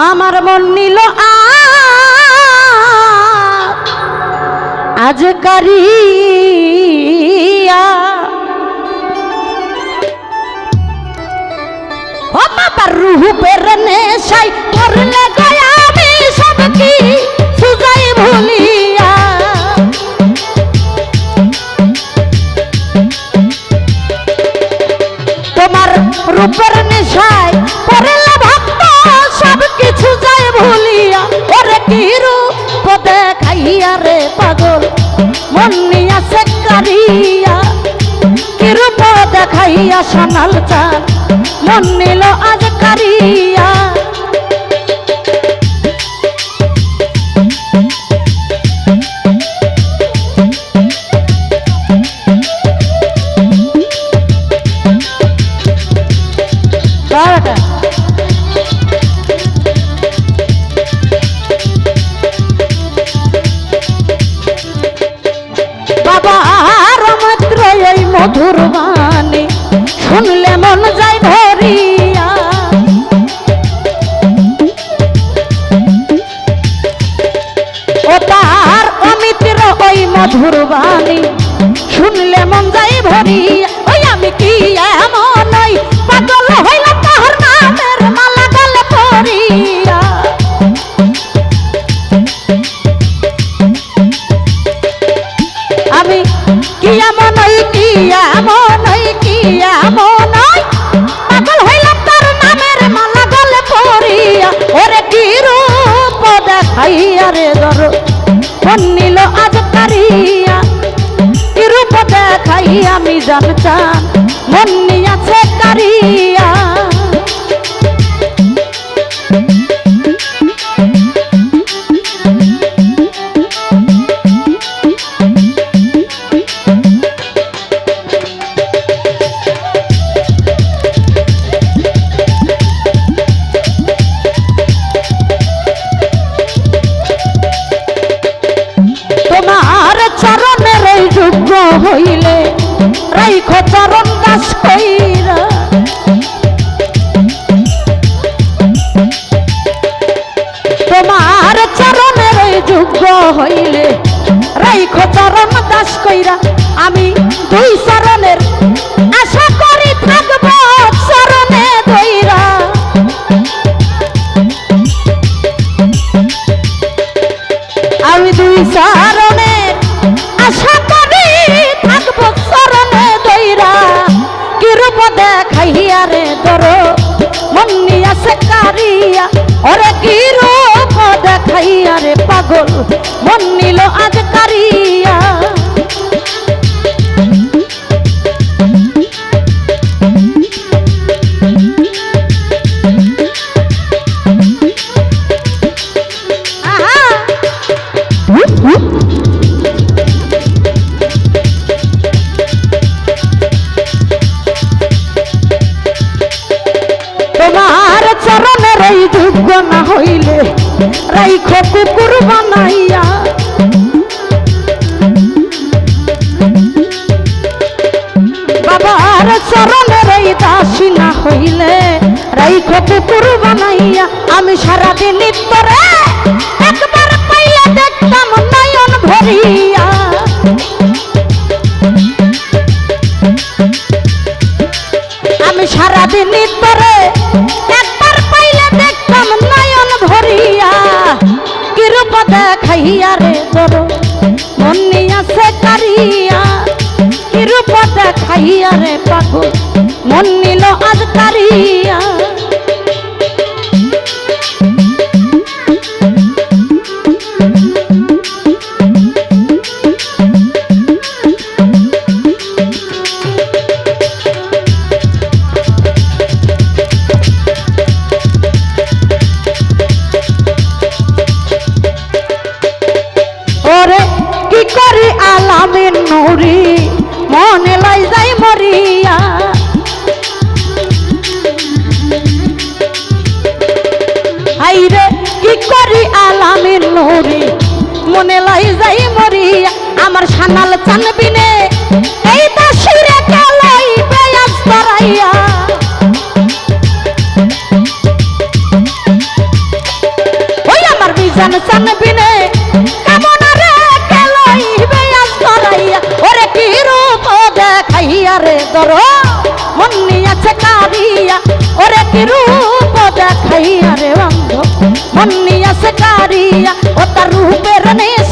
আমার মন নিল আজ। কারিয়া রুহু পেরনে সাই করলে গয়া আমি সব কি সুজাই ভুলিয়া। তোমার রূপের নেশায় দেখাইয়া রে পাগল, মন নিয়াছে কারিয়া কি রূপ দেখাইয়া সোনাল চাল মন নিল আজ কারিয়া বারোটা বাণী। শুনলে মন যায় ভরিয়া ওই আমি কি এমন ওই পাগল হইলাম তাহার নামের মালা গলে পড়িয়া আমি কি এমন কি এমন কি এমন পাগল হইলাম তার নামের মালা গলে পড়িয়া ওরে কি রূপ দেখাইয়া রে দর আমি জানতাম মন নিয়াছে কারিয়া। হইলে রাইখ চরণ দাস কইরা। তোমার চরণের যোগ্য হইলে রাইখ চরণ দাস কইরা আমি দুই চরণের আশা করি থাকব চরণে দইরা আমি দুই চরণে দেখাইয়া রে দর মন্নি আছে কারিয়া। ওরে কি রূপ দেখাইয়া রে পাগল। মন নিল আজ কারিয়া। আহা! তোমার হইলে রাইখ কুকুর বানাইয়া। বাবার চরণের এই দাসী না হইলে রাইখ কুকুর বানাইয়া। আমি সারাদিন নিত্যরে একবার পাইলে দেখতাম নয়ন ভরিয়া। আমি সারাদিন নিত্যরে দেখাইয়া রে তোর মন্নি আছে কারিয়া কিরূপ দেখাইয়া রে পাগল? মন নিল আজ কারিয়া। মরি দেখাইয়া রে দর মন্নি আছে কারিয়া ওরে কি রূপ দেখাইয়া রে বন্ধ মন্নি আছে কারিয়া ও তার রূপের নেশায়